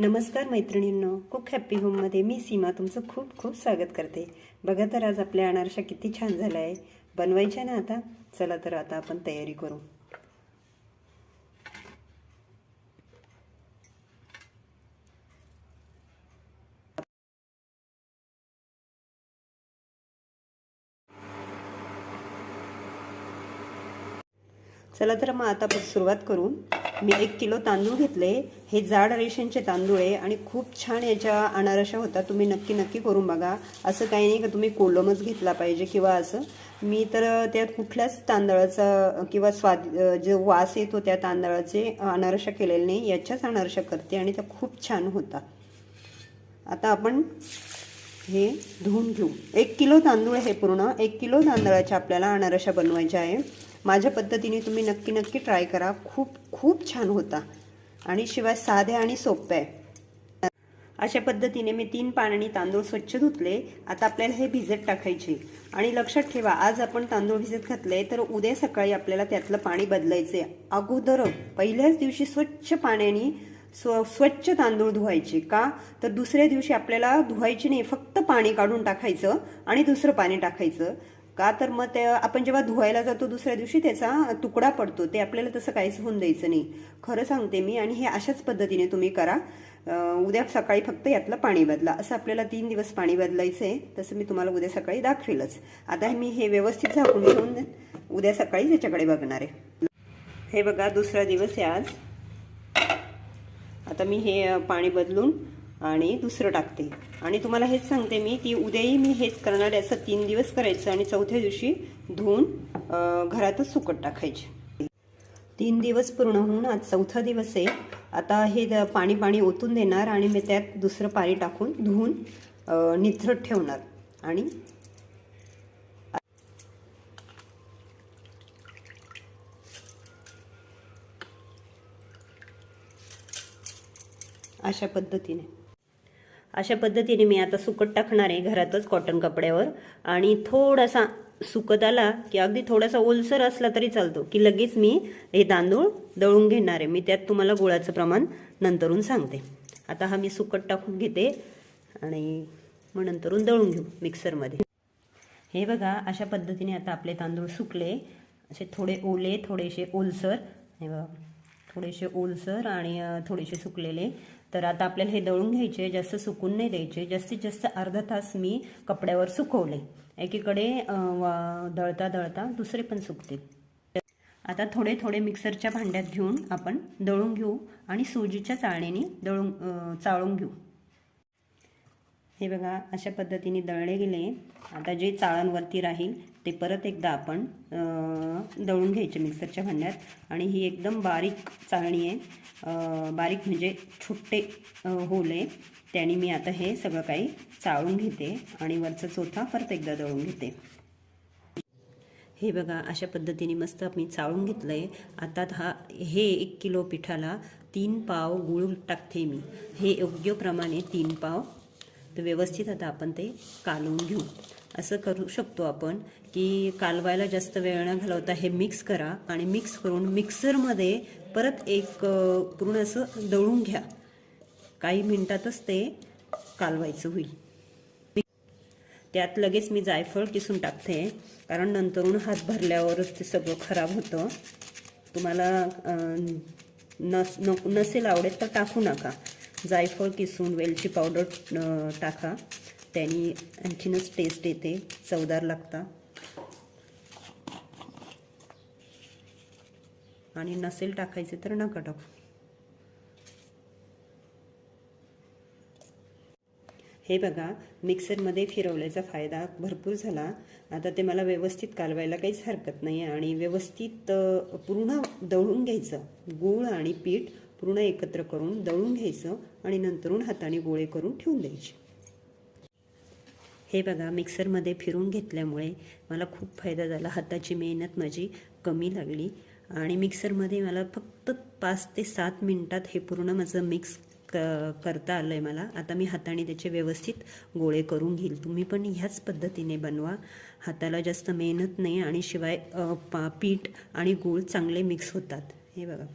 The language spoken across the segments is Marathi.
नमस्कार मैत्रिणींनो कुक हॅप्पी होममध्ये मी सीमा तुमचं खूप खूप स्वागत करते. बघा तर आज आपल्या अनारशा किती छान झाल्या. आहे बनवायच्या ना आता? चला तर आता आपण तयारी करू. चला तर मग आता सुरुवात करू. मी एक किलो तांदूळ घेतले. हे जाड रेशनचे तांदूळ आहे आणि खूप छान याच्या अनारशा होता तुम्ही नक्की नक्की करून बघा. असं काही नाही का तुम्ही कोलमच घेतला पाहिजे किंवा असं. मी तर त्यात कुठल्याच तांदळाचा किंवा स्वाद जो वास येतो त्या तांदळाचे अनारशा केलेले नाही. याच्याच अनारशा करते आणि त्या खूप छान होता आता आपण हे धुवून घेऊ. एक किलो तांदूळ हे पूर्ण. एक किलो तांदळाच्या आपल्याला अनारशा बनवायच्या आहे. माझ्या पद्धतीने तुम्ही नक्की नक्की ट्राय करा. खूप खूप छान होता. आणि शिवाय साध्या आणि सोप्या आहे. अशा पद्धतीने मी तीन पाण्याने तांदूळ स्वच्छ धुतले. आता आपल्याला हे भिजत टाकायचे. आणि लक्षात ठेवा आज आपण तांदूळ भिजत घातले तर उद्या सकाळी आपल्याला त्यातलं पाणी बदलायचे. अगोदर पहिल्याच दिवशी स्वच्छ पाण्याने स्व स्वच्छ तांदूळ धुवायचे का? तर दुसऱ्या दिवशी आपल्याला धुवायचे नाही फक्त पाणी काढून टाकायचं आणि दुसरं पाणी टाकायचं. का? तर मग ते आपण जेव्हा धुवायला जातो दुसऱ्या दिवशी त्याचा तुकडा पडतो. ते आपल्याला तसं काहीच होऊन द्यायचं नाही. खरं सांगते मी आणि हे अशाच पद्धतीने तुम्ही करा. उद्या सकाळी फक्त यातलं पाणी बदला. असं आपल्याला तीन दिवस पाणी बदलायचं आहे तसं मी तुम्हाला उद्या सकाळी दाखवेलच. आता मी हे व्यवस्थित झाकून घेऊन उद्या सकाळी त्याच्याकडे बघणार आहे. हे बघा दुसरा दिवस आहे आज. आता मी हे पाणी बदलून आणि दुसरं टाकते. आणि तुम्हाला हेच सांगते मी की उद्याही मी हेच करणार आहे असं तीन दिवस करायचं आणि चौथ्या दिवशी धुवून घरातच सुकट टाकायचे. तीन दिवस पूर्ण होऊन आज चौथा दिवस आहे. आता हे पाणी पाणी ओतून देणार आणि मी त्यात दुसरं पाणी टाकून धुवून निथरत ठेवणार. आणि अशा पद्धतीने. अशा पद्धतीने मी आता सुकट टाकणार आहे घरातच कॉटन कपड्यावर. आणि थोडासा सुकत आला की अगदी थोडासा ओलसर असला तरी चालतो की लगेच मी हे तांदूळ दळून घेणार आहे. मी त्यात तुम्हाला गुळाचं प्रमाण नंतरून सांगते. आता हा मी सुकट टाकून घेते आणि मग नंतरून दळून घेऊ मिक्सरमध्ये. हे बघा अशा पद्धतीने आता आपले तांदूळ सुकले. असे थोडे ओले थोडेसे ओलसर. हे बघा. थोडेसे ओलसर आणि थोडेसे सुकलेले. तर आता आपल्याला हे दळून घ्यायचे जास्त सुकून नाही द्यायचे. जास्तीत जास्त अर्धा तास मी कपड्यावर सुकवले. एकीकडे दळता दळता दुसरे पण सुकतील आता थोडे थोडे मिक्सरच्या भांड्यात घेऊन आपण दळून घेऊ आणि सुजीच्या चाळणीने दळून चाळून घेऊ. हे बघा अशा पद्धतीने दळले गेले. आता जे चाळांवरती राहील ते परत एकदा आपण दळून घ्यायचे मिक्सरच्या भांड्यात. आणि ही एकदम बारीक चाळणी आहे. बारीक म्हणजे छोटे होले. त्याने मी आता हे सगळं काही चाळून घेते आणि वरचा चोथा परत एकदा दळून घेते. हे बघा अशा पद्धतीने मस्त मी चाळून घेतलं आहे आता हा हे एक किलो पिठाला तीन पाव गुळ टाकते मी. हे योग्य प्रमाणे तीन पाव तर व्यवस्थित आता आपण ते कालवून घेऊ. असं करू शकतो आपण की कालवायला जास्त वेळ न घालवता हे मिक्स करा आणि मिक्स करून मिक्सरमध्ये परत एक पूर्ण असं दळून घ्या. काही मिनटातच ते कालवायचं होईल. त्यात लगेच मी जायफळ किसून टाकते कारण नंतरून हात भरल्यावरच ते सगळं खराब होतं. तुम्हाला नस नसेल आवडेल तर टाकू नका. जायफळ किसून वेलची पावडर टाका. त्याने आणखीनच टेस्ट येते. चवदार लागता. आणि नसेल टाकायचे तर नका टाकू. हे बघा मिक्सरमध्ये फिरवल्याचा फायदा भरपूर झाला. आता ते मला व्यवस्थित कालवायला काहीच हरकत नाही आणि व्यवस्थित पूर्ण दळून घ्यायचं. गूळ आणि पीठ पूर्ण एकत्र करून दळून घ्यायचं आणि नंतरून हाताने गोळे करून ठेवून द्यायचे. हे बघा मिक्सरमध्ये फिरून घेतल्यामुळे मला खूप फायदा झाला. हाताची मेहनत माझी कमी लागली आणि मिक्सरमध्ये मला फक्त पाच ते सात मिनटात हे पूर्ण माझं मिक्स क करता आलं आहे मला. आता मी हाताने त्याचे व्यवस्थित गोळे करून घेईल. तुम्ही पण ह्याच पद्धतीने बनवा. हाताला जास्त मेहनत नाही आणि शिवाय पा पीठ आणि गूळ चांगले मिक्स होतात. हे बघा.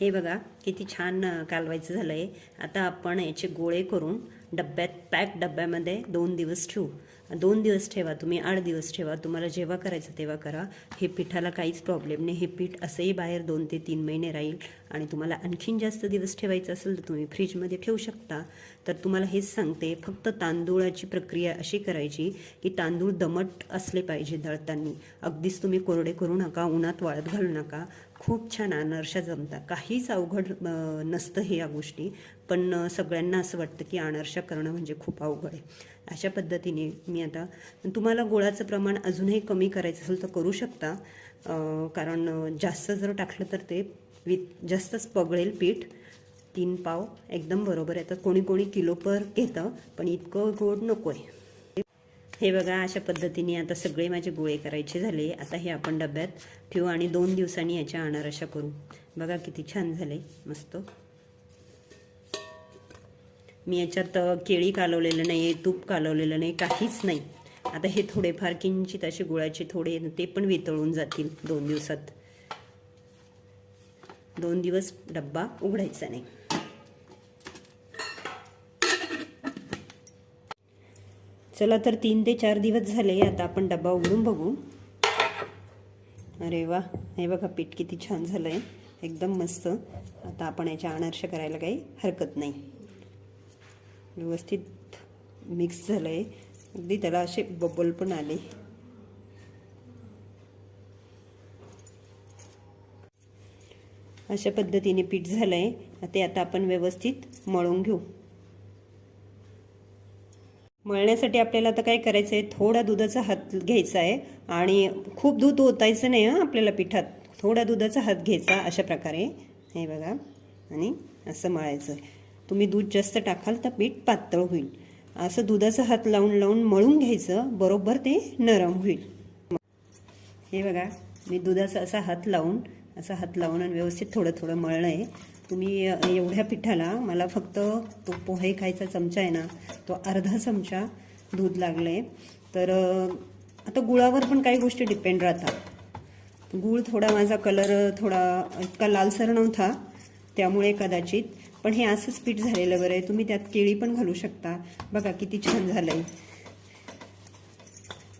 हे बघा किती छान कालवायचं झालं आहे आता आपण याचे गोळे करून डब्यात पॅक डब्यामध्ये दोन दिवस ठेवू. दोन दिवस ठेवा तुम्ही आठ दिवस ठेवा. तुम्हाला जेव्हा करायचं तेव्हा करा. हे पिठाला काहीच प्रॉब्लेम नाही. हे पीठ असंही बाहेर दोन ते तीन महिने राहील. आणि तुम्हाला आणखीन जास्त दिवस ठेवायचं असेल तर तुम्ही फ्रीजमध्ये ठेवू शकता. तर तुम्हाला हेच सांगते फक्त तांदूळाची प्रक्रिया अशी करायची की तांदूळ दमट असले पाहिजे दळताना. अगदीच तुम्ही कोरडे करू नका उन्हात वाळत घालू नका. खूप छान अनारशा जमतात. काहीच अवघड नसतं हे या गोष्टी. पण सगळ्यांना असं वाटतं की अनारशा करणं म्हणजे खूप अवघड आहे. अशा पद्धतीने मी आता तुम्हाला गोळाचं प्रमाण अजूनही कमी करायचं असेल तर करू शकता. कारण जास्त जर टाकलं तर ते विथ जास्तच पगळेल पीठ. तीन पाव एकदम बरोबर आहे. तर कोणी कोणी किलो पर घेतं पण इतकं गोड नको आहे हे बघा अशा पद्धतीने आता सगळे माझे गोळे करायचे झाले. आता हे आपण डब्यात ठेवू आणि दोन दिवसांनी याच्या अनारशा करू. बघा किती छान झाले मस्त. मी याच्यात केळी कालवलेलं नाही तूप कालवलेलं नाही काहीच नाही. आता हे थोडेफार किंचित असे गुळाचे थोडे ते पण वितळून जातील दोन दिवसात. दोन दिवस डब्बा उघडायचा नाही. चला तर तीन ते चार दिवस झाले आता आपण डबा उघडून बघू. अरे वा हे बघा पीठ किती छान झालं आहे एकदम मस्त. आता आपण याच्या अनारश करायला काही हरकत नाही. व्यवस्थित मिक्स झालं आहे अगदी त्याला असे बबल पण आले. अशा पद्धतीने पीठ झालं आहे ते आता आपण व्यवस्थित मळून घेऊ. मळण्यासाठी आपल्याला आता काय करायचं आहे? थोडा दुधाचा हात घ्यायचा आहे आणि खूप दूध ओतायचं नाही हां आपल्याला पिठात. थोडा दुधाचा हात घ्यायचा अशा प्रकारे. हे बघा. आणि असं मळायचं तुम्ही दूध जास्त टाकाल तर पीठ पातळ होईल. असं दुधाचा हात लावून लावून मळून घ्यायचं बरोबर ते नरम होईल. हे बघा. मी दुधाचा असा हात लावून असा हात लावून आणि व्यवस्थित थोडं थोडं मळलं आहे तुम्ही एवढ्या पिठाला मला फक्त तो पोहे खायचा चमचा आहे ना तो अर्धा चमचा दूध लागलं आहे तर आता गुळावर पण काही गोष्टी डिपेंड राहतात. गूळ थोडा माझा कलर थोडा इतका लालसर नव्हता त्यामुळे कदाचित. पण हे असंच पीठ झालेलं बरं आहे. तुम्ही त्यात केळी पण घालू शकता. बघा किती छान झालं आहे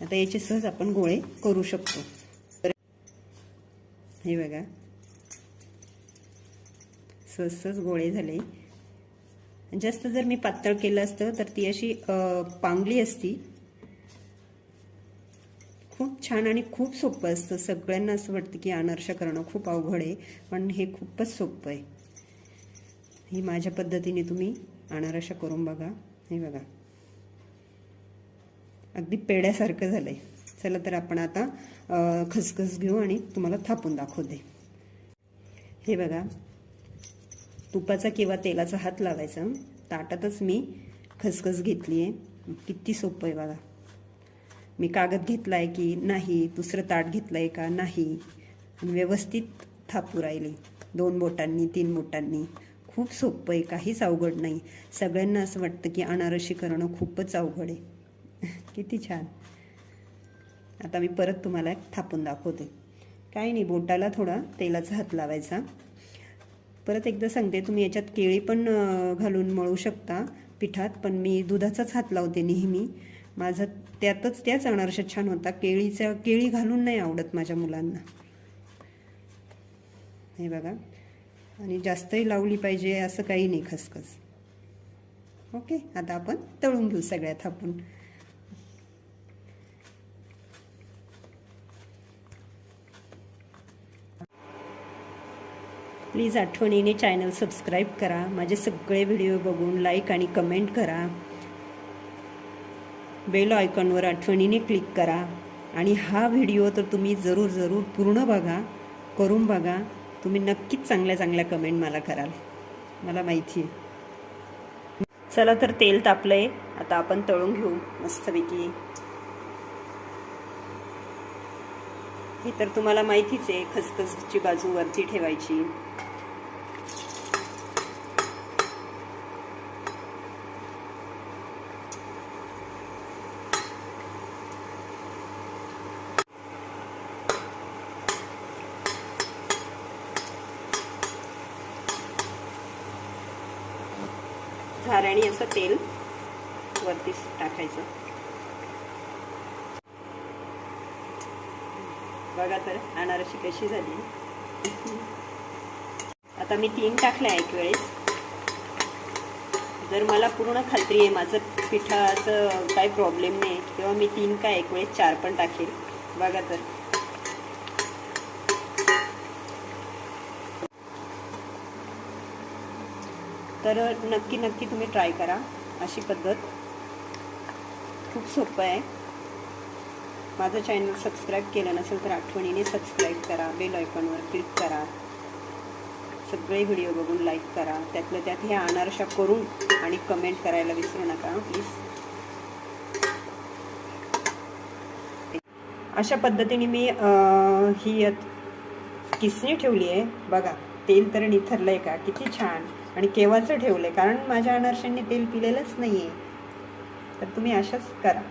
आता याचे सहज आपण गोळे करू शकतो. हे बघा. सहज गोळे झाले. जास्त जर मी पातळ केलं असतं तर ती अशी पांगली असती. खूप छान आणि खूप सोपं असतं. सगळ्यांना असं वाटतं की अनारशा करणं खूप अवघड आहे पण हे खूपच सोपं आहे. ही माझ्या पद्धतीने तुम्ही अनारशा करून बघा. हे बघा. अगदी पेड्यासारखं आहे चला तर आपण आता खसखस घेऊ आणि तुम्हाला थापून दाखवते. हे बघा. तुपाचा किंवा तेलाचा हात लावायचा. ताटातच मी खसखस घेतली आहे किती सोपं आहे बघा. मी कागद घेतला आहे की नाही दुसरं ताट घेतलं आहे का नाही. व्यवस्थित थापू राहिली. दोन बोटांनी तीन बोटांनी. खूप सोपं आहे काहीच अवघड नाही. सगळ्यांना असं वाटतं की अनारशी करणं खूपच अवघड आहे. किती छान. आता मी परत तुम्हाला थापून दाखवते. काही नाही बोटाला थोडा तेलाचा हात लावायचा. परत एकदा सांगते तुम्ही याच्यात केळी पण घालून मळू शकता पिठात पण मी दुधाचाच हात लावते नेहमी. माझं त्यातच त्याच अनारशा छान होता. केळीचा केळी घालून नाही आवडत माझ्या मुलांना. हे बघा. आणि जास्तही लावली पाहिजे असं काही नाही खसखस. ओके आता आपण तळून घेऊ सगळ्यात आपण. प्लीज आठवणीने चॅनल सबस्क्राईब करा. माझे सगळे व्हिडिओ बघून लाईक आणि कमेंट करा. बेल आयकॉनवर आठवणीने क्लिक करा. आणि हा व्हिडिओ तर तुम्ही जरूर जरूर पूर्ण बघा करून बघा. तुम्ही नक्कीच चांगल्या चांगल्या कमेंट मला कराल. मला माहिती आहे चला तर तेल तापलंय. आता आपण तळून घेऊ मस्तपैकी. हे तर तुम्हाला माहितीच आहे खसखसची बाजू वरती ठेवायची. घाराणी असं तेल वरती टाकायचं. बघा तर अनारशी कशी झाली. आता मी तीन टाकल्या एक वेळेस. जर मला पूर्ण खात्री आहे माझं पिठाचं काही प्रॉब्लेम नाही तेव्हा मी तीन का एक वेळेस चार पण टाकेल. बघा तर. तर नक्की नक्की तुम्ही ट्राय करा अशी पद्धत. खूप सोपं आहे. माझं चॅनल सबस्क्राईब केलं नसेल तर आठवणीने सबस्क्राईब करा बेल आयकॉनवर क्लिक करा. सगळे व्हिडिओ बघून लाईक करा. त्यातल्या त्यात हे अनारशा करून आणि कमेंट करायला विसरू नका प्लीज अशा पद्धतीने मी ही किसणी ठेवली आहे. बघा तेल तर निथरलं आहे का? किती छान. आणि केव्हाचं ठेवलं आहे कारण माझ्या अनारशांनी तेल पिलेलंच नाही आहे तर तुम्ही अशाच करा.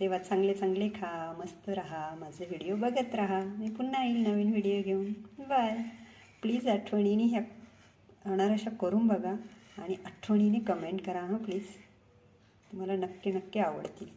तेव्हा चांगले चांगले खा मस्त राहा माझे व्हिडिओ बघत राहा. मी पुन्हा येईल नवीन व्हिडिओ घेऊन. बाय. प्लीज आठवणीने ह्या अनारशा करून बघा आणि आठवणीने कमेंट करा हां प्लीज. तुम्हाला नक्की नक्की आवडतील.